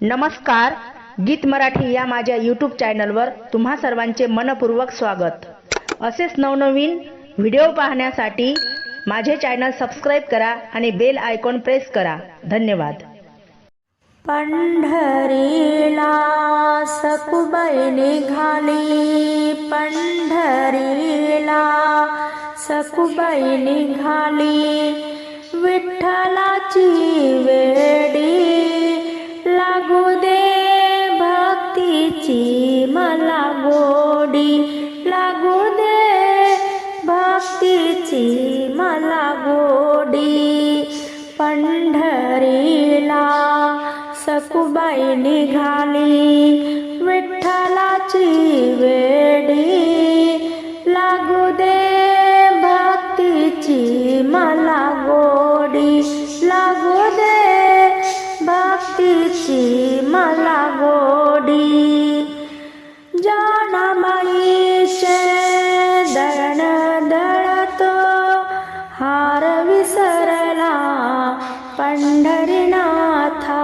नमस्कार गीत मराठी या माझ्या यूट्यूब चॅनलवर तुम्हा सर्वांचे मनपूर्वक स्वागत. असेच नवनवीन व्हिडिओ पाहण्यासाठी माझे चॅनल सबस्क्राईब करा आणि बेल आयकॉन प्रेस करा. धन्यवाद. पंढरीला सकुबाई निघाली पंढरीला सकुबाई निघाली विठ्ठलाची वेडी भक्तीची मला गोडी लागू दे. भक्तीची मला गोडी. पंढरीला सकुबाई निघाली विठ्ठलाची वेडी लागू दे. भक्तीची मला विसरला पंढरीनाथा.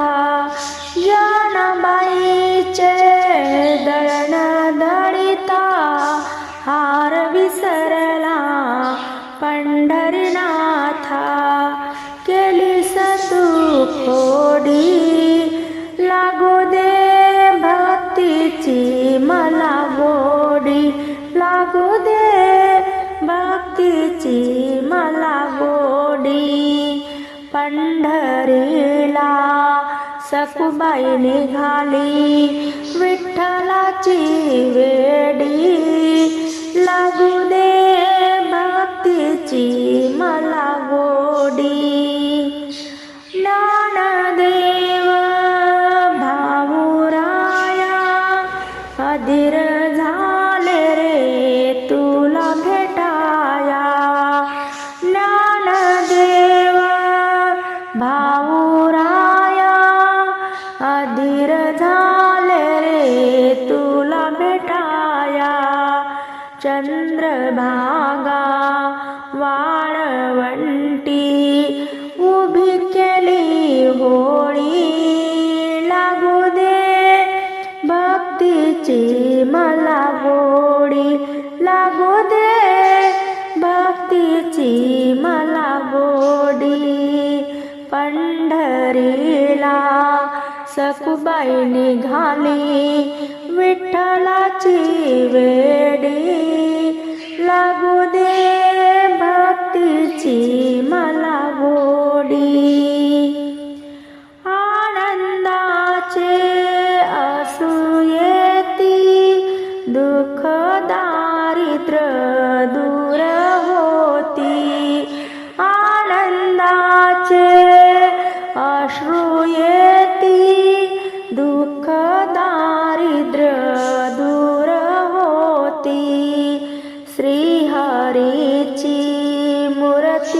जानाबाईचे दळण दळिता हार विसरला पंढरीनाथा. केली सतू खोडी? लागू दे भक्तीची मला गोडी. लागू दे भक्तीची पंढरीला सकुबाई निघाली. विठ्ठलाची वेडी लागू भाऊराया अधीर झाले रे तुला भेटाया. चंद्रभागा वाळवंटी उभी केली होळी. लागू दे भक्तीची मला गोडी. लागू दे भक्तीची मला गोडी. पंढरीला सकुबाई निघाली विठ्ठलाची वेडी. लागू दे भक्तीची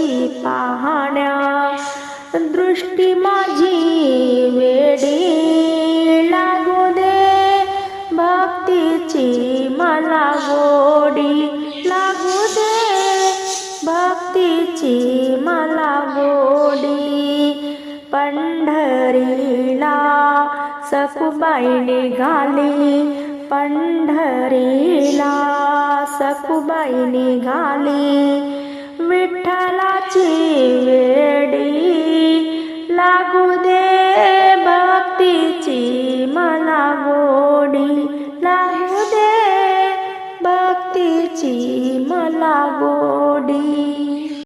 ती पाहण्या. दृष्टी माझी वेडी लागू दे. भक्तीची मला गोडी लागू दे. भक्तीची मला गोडी. पंढरीला सकुबाई निघाली पंढरीला सकुबाई निघाली विठ्ठलाची वेडी. लागू दे भक्तीची मला गो